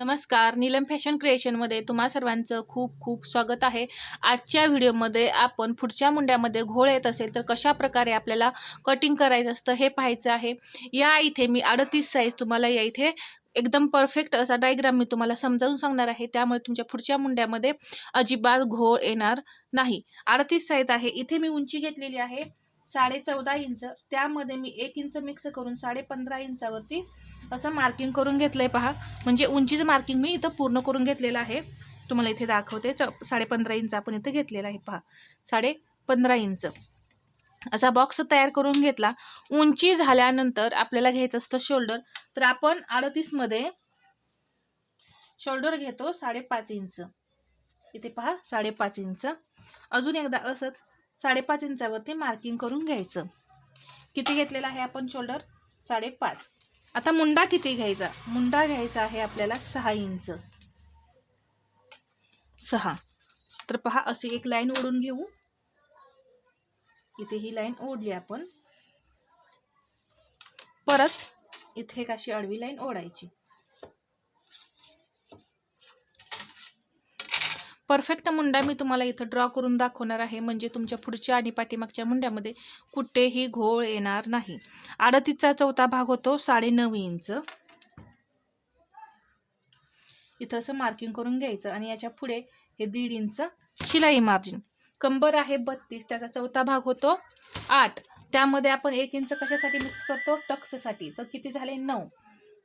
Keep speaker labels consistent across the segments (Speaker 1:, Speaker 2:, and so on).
Speaker 1: नमस्कार. नीलम फॅशन क्रिएशनमध्ये तुम्हा सर्वांचं खूप खूप स्वागत आहे. आजच्या व्हिडिओमध्ये आपण पुढच्या मुंड्यामध्ये घोळ येत असेल तर कशा प्रकारे आपल्याला कटिंग करायचं असतं हे पाहायचं आहे. या इथे मी अडतीस साईज तुम्हाला या इथे एकदम परफेक्ट असा डायग्राम मी तुम्हाला समजावून सांगणार आहे. त्यामुळे तुमच्या पुढच्या मुंड्यामध्ये अजिबात घोळ येणार नाही. अडतीस साईज आहे. इथे मी उंची घेतलेली आहे साडे चौदा इंच. त्यामध्ये मी एक इंच मिक्स करून साडे पंधरा इंचावरती असं मार्किंग करून घेतलं आहे पहा. म्हणजे उंचीचं मार्किंग मी इथं पूर्ण करून घेतलेलं आहे. तुम्हाला इथे दाखवते. च साडे पंधरा इंच आपण इथं घेतलेलं आहे पहा. साडे पंधरा इंच. असा बॉक्स तयार करून घेतला. उंची झाल्यानंतर आपल्याला घ्यायचं असतं शोल्डर तर आपण अडतीसमध्ये शोल्डर घेतो साडेपाच इंच. इथे पहा साडेपाच इंच. अजून एकदा असंच साडेपाच इंचावरती मार्किंग करून घ्यायचं. किती घेतलेलं आहे आपण शोल्डर साडेपाच. आता मुंडा किती घ्यायचा? मुंडा घ्यायचा आहे आपल्याला सहा इंच. सहा. तर पहा अशी एक लाईन ओढून घेऊ. इथे ही लाईन ओढली आपण. परत इथे एक अशी आडवी लाईन ओढायची. परफेक्ट मुंडा मी तुम्हाला इथं ड्रॉ करून दाखवणार आहे. म्हणजे तुमच्या पुढच्या आणि पाठीमागच्या मुंड्यामध्ये कुठेही घोळ येणार नाही. आडतीचा चौथा भाग होतो साडेनऊ इंच. इथं असं मार्किंग करून घ्यायचं आणि याच्यापुढे हे दीड इंच शिलाई मार्जिन कंबर आहे बत्तीस त्याचा चौथा भाग होतो आठ. त्यामध्ये आपण एक इंच कशासाठी मिक्स करतो? टक्ससाठी. तर किती झाले? नऊ.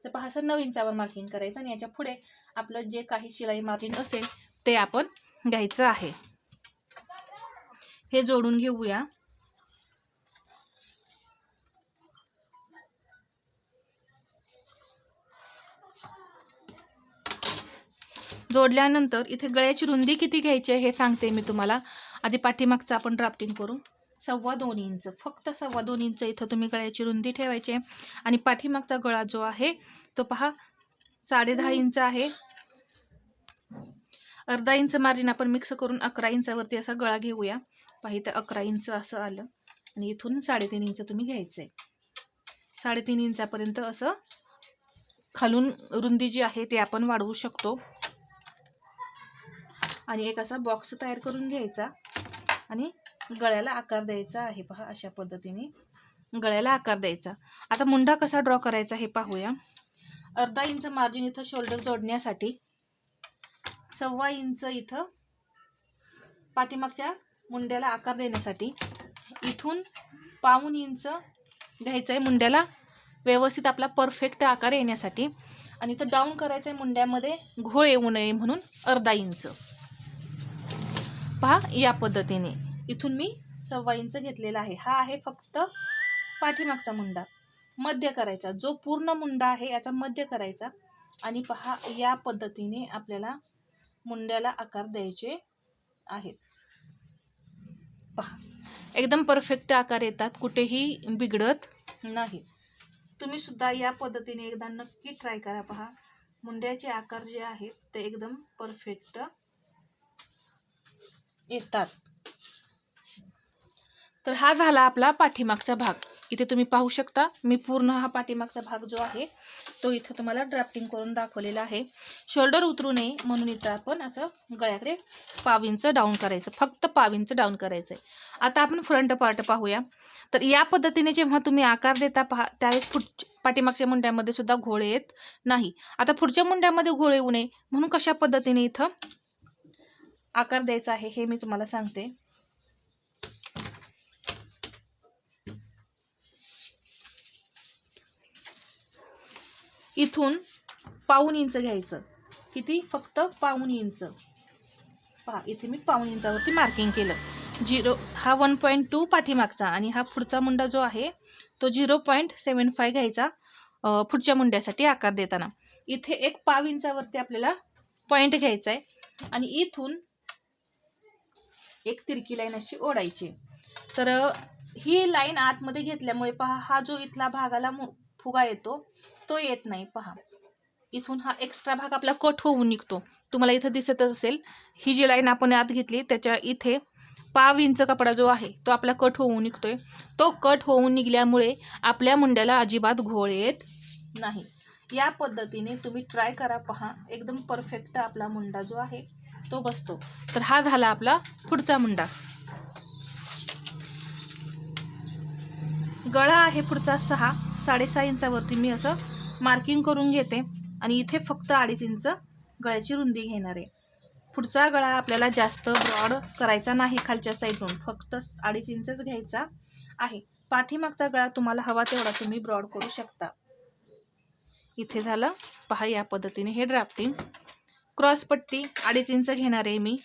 Speaker 1: तर पहा असं नऊ इंचावर मार्किंग करायचं आणि याच्यापुढे आपलं जे काही शिलाई मार्जिन असेल ते आपण घ्यायचं आहे. हे जोडून घेऊया. जोडल्यानंतर इथे गळ्याची रुंदी किती घ्यायची आहे हे सांगते मी तुम्हाला. आधी पाठीमागचं आपण ड्राफ्टिंग करू. सव्वा दोन इंच फक्त सव्वा दोन इंच इथं तुम्ही गळ्याची रुंदी ठेवायची आहे. आणि पाठीमागचा गळा जो आहे तो पहा साडे दहा इंच आहे. अर्धा इंच मार्जिन आपण मिक्स करून अकरा इंचावरती असा गळा घेऊया. पाहि तर अकरा इंच असं आलं. आणि इथून साडेतीन इंच तुम्ही घ्यायचं आहे साडेतीन इंचापर्यंत असं खालून रुंदी जी आहे ते आपण वाढवू शकतो. आणि एक असा बॉक्स तयार करून घ्यायचा. आणि गळ्याला आकार द्यायचा आहे. पहा अशा पद्धतीने गळ्याला आकार द्यायचा. आता मुंडा कसा ड्रॉ करायचा हे पाहूया. अर्धा इंच मार्जिन इथं शोल्डर जोडण्यासाठी सव्वा इंच इथं पाठीमागच्या मुंड्याला आकार देण्यासाठी. इथून पाऊन इंच घ्यायचं आहे मुंड्याला. व्यवस्थित आपला परफेक्ट आकार येण्यासाठी. आणि इथं डाऊन करायचं आहे मुंड्यामध्ये घोळ येऊ नये म्हणून अर्धा इंच. पहा या पद्धतीने. इथून मी सव्वा इंच घेतलेला आहे. हा आहे फक्त पाठीमागचा मुंडा. मध्य करायचा. जो पूर्ण मुंडा आहे याचा मध्य करायचा. आणि पहा या पद्धतीने आपल्याला मुंड्याला आकार द्यायचे आहेत. पहा. एकदम परफेक्ट आकार येतात कुठेही बिघडत नाही. तुम्ही सुद्धा या पद्धतीने एकदा नक्की ट्राय करा पहा. मुंड्याचे आकार जे आहेत ते एकदम परफेक्ट येतात. तर हा झाला आपला पाठीमागचा भाग. इथे तुम्ही पाहू शकता. मी पूर्ण हा पाठीमागचा भाग जो आहे तो इथं तुम्हाला ड्राफ्टिंग करून दाखवलेला आहे. शोल्डर उतरू नये म्हणून इथं आपण असं गळ्याकडे पाविंचं डाऊन करायचं. फक्त पाविंचं डाऊन करायचं आहे आता आपण फ्रंट पार्ट पाहूया. तर या पद्धतीने जेव्हा तुम्ही आकार देता पहा त्यावेळेस पुढ पाठीमागच्या मुंड्यामध्ये सुद्धा घोळे येत नाही. आता पुढच्या मुंड्यामध्ये घोळे येऊ नये म्हणून कशा पद्धतीने इथं आकार द्यायचा आहे हे मी तुम्हाला सांगते. इथून पाऊन इंच घ्यायचं. किती? फक्त पाऊन इंच. पहा इथे मी पाऊन इंचावरती मार्किंग केलं. झिरो हा वन पॉईंट टू पाठीमागचा आणि हा पुढचा मुंडा जो आहे तो झिरो पॉईंट सेवन फाय घ्यायचा पुढच्या मुंड्यासाठी आकार देताना. इथे एक पाव इंचावरती आपल्याला पॉईंट घ्यायचा आहे आणि इथून एक तिरकी लाईन अशी ओढायची. तर ही लाईन आतमध्ये घेतल्यामुळे पहा हा जो इथला भागाला मु- फुगा येतो तो येत नाही. पहा. इथून हा एक्स्ट्रा भाग आपला कट होऊन निघतो. तुम्हाला इथं दिसतच असेल ही जी लाईन आपण आत घेतली त्याच्या इथे पाव इंच कपडा जो आहे तो आपला कट होऊन निघतोय. तो कट होऊन निघल्यामुळे आपल्या मुंड्याला अजिबात घोळ येत नाही. या पद्धतीने तुम्ही ट्राय करा पहा. एकदम परफेक्ट आपला मुंडा जो आहे तो बसतो. तर हा झाला आपला पुढचा मुंडा. गळा आहे पुढचा सहा. साडेसहा इंचावरती मी असं मार्किंग करून घेते. आणि इथे फक्त अडीच इंच गळ्याची रुंदी घेणार आहे. पुढचा गळा आपल्याला जास्त ब्रॉड करायचा नाही खालच्या साईडून फक्त अडीच इंचच घ्यायचा आहे. पाठीमागचा गळा तुम्हाला हवा तेवढा तुम्ही ब्रॉड करू शकता. इथे झालं. पहा या पद्धतीने हे ड्राफ्टिंग क्रॉस पट्टी अडीच इंच घेणार आहे मी.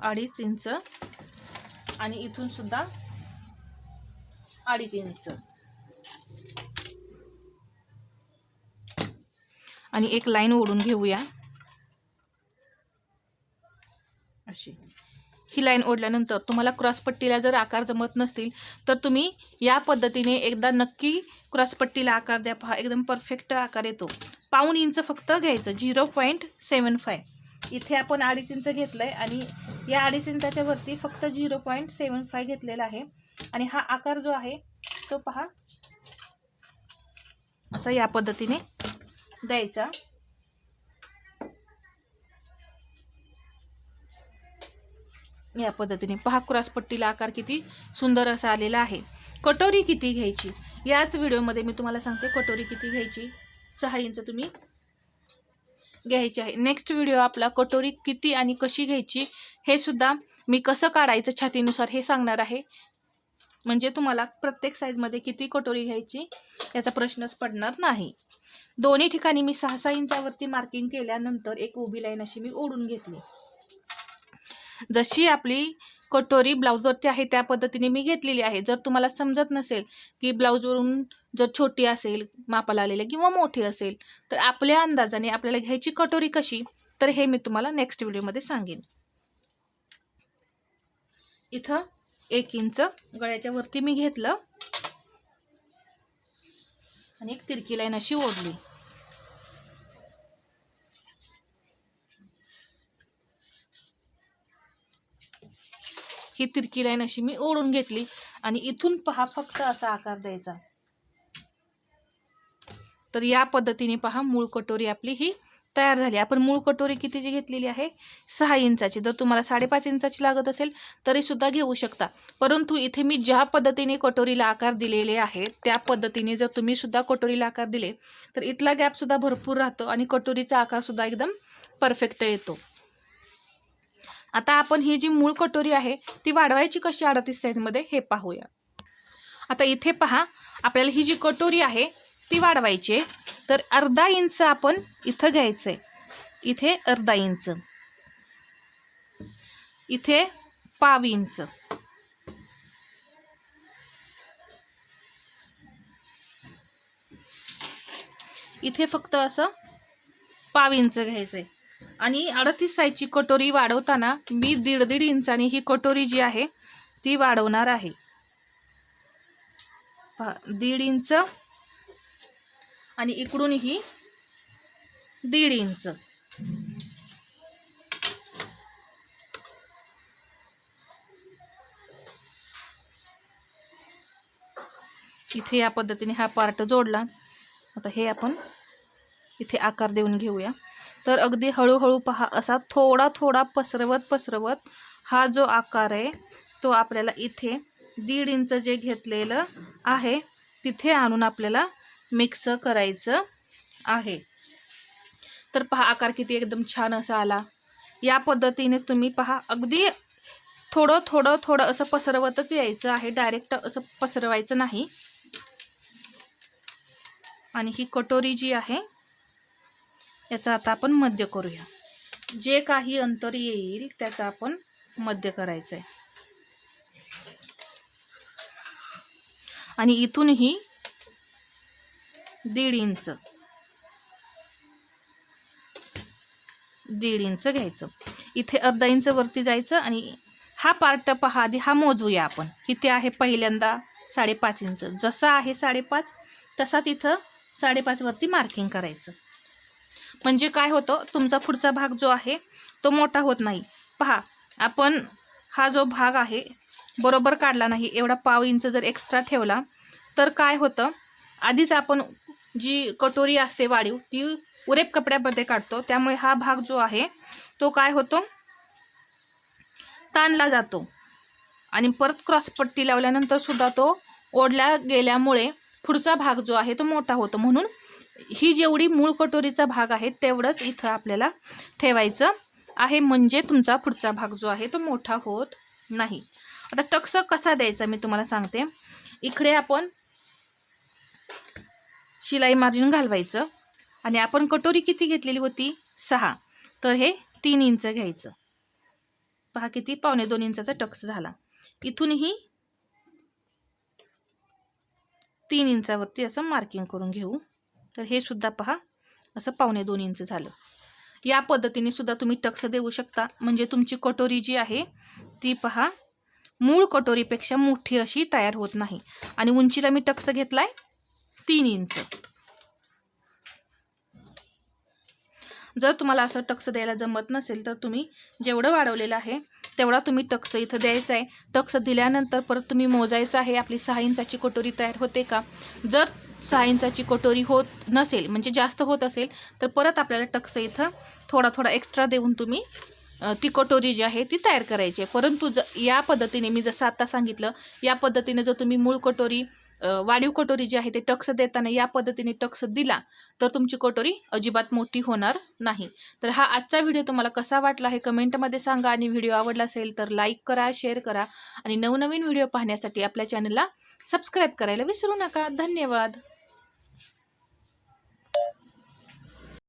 Speaker 1: अडीच इंच. आणि इथून सुद्धा अडीच इंच. आणि एक लाईन ओढून घेऊया. अशी. ही लाईन ओढल्यानंतर तुम्हाला क्रॉसपट्टीला जर आकार जमत नसतील तर तुम्ही या पद्धतीने एकदा नक्की क्रॉसपट्टीला आकार द्या. पहा एकदम परफेक्ट आकार येतो. पाऊन इंच फक्त घ्यायचं झिरो पॉईंट सेवन फाय इथे आपण अडीच इंच घेतलं आहे आणि या अडीच इंचाच्या वरती फक्त झिरो पॉईंट सेवन फाय घेतलेला आहे. आणि हा आकार जो आहे तो पहा. असा या पद्धतीने द्यायचा. या पद्धतीने. पहा क्रॉसपट्टीला आकार किती सुंदर असा आलेला आहे. कटोरी किती घ्यायची? याच व्हिडिओमध्ये मी तुम्हाला सांगते कटोरी किती घ्यायची. सहा इंच तुम्ही घ्यायची आहे. नेक्स्ट व्हिडिओ आपला कटोरी किती आणि कशी घ्यायची हे सुद्धा मी कसं काढायचं छातीनुसार हे सांगणार आहे. म्हणजे तुम्हाला प्रत्येक साईजमध्ये किती कटोरी घ्यायची याचा प्रश्नच पडणार नाही. दोन्ही ठिकाणी मी सहा सहा इंचावरती मार्किंग केल्यानंतर एक उभी लाईन अशी मी ओढून घेतली. जशी आपली कटोरी ब्लाऊजवरती आहे त्या पद्धतीने मी घेतलेली आहे. जर तुम्हाला समजत नसेल की ब्लाऊजवरून जर छोटी असेल मापाला आलेली किंवा मोठी असेल तर आपल्या अंदाजाने आपल्याला घ्यायची कटोरी कशी? तर हे मी तुम्हाला नेक्स्ट व्हिडिओमध्ये सांगेन. इथं एक इंच गळ्याच्या वरती मी घेतलं. आणि एक तिरकी लाईन अशी ओढली. ही तिरकी लाईन अशी मी ओढून घेतली. आणि इथून पहा फक्त असा आकार द्यायचा. तर या पद्धतीने पहा मूळ कटोरी आपली ही तयार झाली. आपण मूळ कटोरी कितीची घेतलेली आहे? सहा इंचाची. जर तुम्हाला साडेपाच इंचाची लागत असेल तरी सुद्धा घेऊ शकता. परंतु इथे मी ज्या पद्धतीने कटोरीला आकार दिलेले आहे त्या पद्धतीने जर तुम्ही सुद्धा कटोरीला आकार दिले तर इथला गॅपसुद्धा भरपूर राहतो आणि कटोरीचा आकार सुद्धा एकदम परफेक्ट येतो. आता आपण ही जी मूळ कटोरी आहे ती वाढवायची कशी अडतीस साईजमध्ये हे पाहूया. आता इथे पहा आपल्याला ही जी कटोरी आहे ती वाढवायची आहे. तर अर्धा इंच आपण इथं घ्यायचं आहे इथे अर्धा इंच. इथे पाव इंच. इथे फक्त असं पाव इंच घ्यायचं आहे आणि अडतीस साईजची कटोरी वाढवताना मी दीड दीड इंचाने ही कटोरी जी आहे ती वाढवणार आहे. दीड इंच आणि इकडून ही दीड इंच. इथे या पद्धतीने हा पार्ट जोडला. आता हे आपण इथे आकार देऊन घेऊया. तर अगदी हळूहळू पहा असा थोडा थोडा पसरवत पसरवत हा जो आकार आहे तो आपल्याला इथे दीड इंच जे घेतलेलं आहे तिथे आणून आपल्याला मिक्स करायचं आहे. तर पहा आकार किती एकदम छान असा आला. या पद्धतीनेच तुम्ही पहा अगदी थोडं थोडं थोडं असं पसरवतच यायचं आहे. डायरेक्ट असं पसरवायचं नाही. आणि ही कटोरी जी आहे याचा आता आपण मध्य करूया. जे काही अंतर येईल त्याचा आपण मध्य करायचं आहे आणि इथूनही दीड इंच. दीड इंच घ्यायचं. इथे अर्धा इंच वरती जायचं आणि हा पार्ट पहा आधी हा मोजूया आपण. इथे आहे पहिल्यांदा साडेपाच इंच. जसा आहे साडेपाच तसाच इथं साडेपाचवरती मार्किंग करायचं. म्हणजे काय होतं तुमचा पुढचा भाग जो आहे तो मोठा होत नाही. पहा आपण हा जो भाग आहे बरोबर काढला नाही. एवढा पाव इंच जर एक्स्ट्रा ठेवला तर काय होतं आधीच आपण जी कटोरी असते वाढीव ती उरेप कपड्यामध्ये काढतो. त्यामुळे हा भाग जो आहे तो काय होतो? ताणला जातो. आणि परत क्रॉसपट्टी लावल्यानंतर सुद्धा तो ओढल्या गेल्यामुळे पुढचा भाग जो आहे तो मोठा होतो. म्हणून ही जेवढी मूळ कटोरीचा भाग आहे तेवढंच इथं आपल्याला ठेवायचं आहे. म्हणजे तुमचा पुढचा भाग जो आहे तो मोठा होत नाही. आता टक्स कसा द्यायचा मी तुम्हाला सांगते. इकडे आपण शिलाई मार्जिन घालवायचं. आणि आपण कटोरी किती घेतलेली होती? सहा. तर हे तीन इंच घ्यायचं. पहा किती? पावणे दोन इंचाचा टक्स झाला. इथूनही तीन इंचावरती असं मार्किंग करून घेऊ. तर हे सुद्धा पहा असं पावणे दोन इंच झालं. या पद्धतीने सुद्धा तुम्ही टक्स देऊ शकता. म्हणजे तुमची कटोरी जी आहे ती पहा मूळ कटोरीपेक्षा मोठी अशी तयार होत नाही. आणि उंचीला मी टक्स घेतला आहे तीन इंच. जर तुम्हाला असं टक्स द्यायला जमत नसेल तर तुम्ही जेवढं वाढवलेलं आहे तेवढा तुम्ही टक्स इथं द्यायचा आहे. टक्स दिल्यानंतर परत तुम्ही मोजायचं आहे आपली सहा इंचाची कटोरी तयार होते का? जर सहा इंचाची कटोरी होत नसेल म्हणजे जास्त होत असेल तर परत आपल्याला टक्स इथं थोडा थोडा एक्स्ट्रा देऊन तुम्ही ती कटोरी जी आहे ती तयार करायची आहे. परंतु ज या पद्धतीने मी जसं आत्ता सांगितलं या पद्धतीने जर तुम्ही मूळ कटोरी वाढीव कटोरी जी आहे ते टक्स देताना या पद्धतीने टक्स दिला तर तुमची कटोरी अजिबात मोठी होणार नाही. तर हा आजचा व्हिडिओ तुम्हाला कसा वाटला हे कमेंटमध्ये सांगा आणि व्हिडिओ आवडला असेल तर लाईक करा शेअर करा आणि नवनवीन व्हिडिओ पाहण्यासाठी आपल्या चॅनलला सबस्क्राईब करायला विसरू नका. धन्यवाद.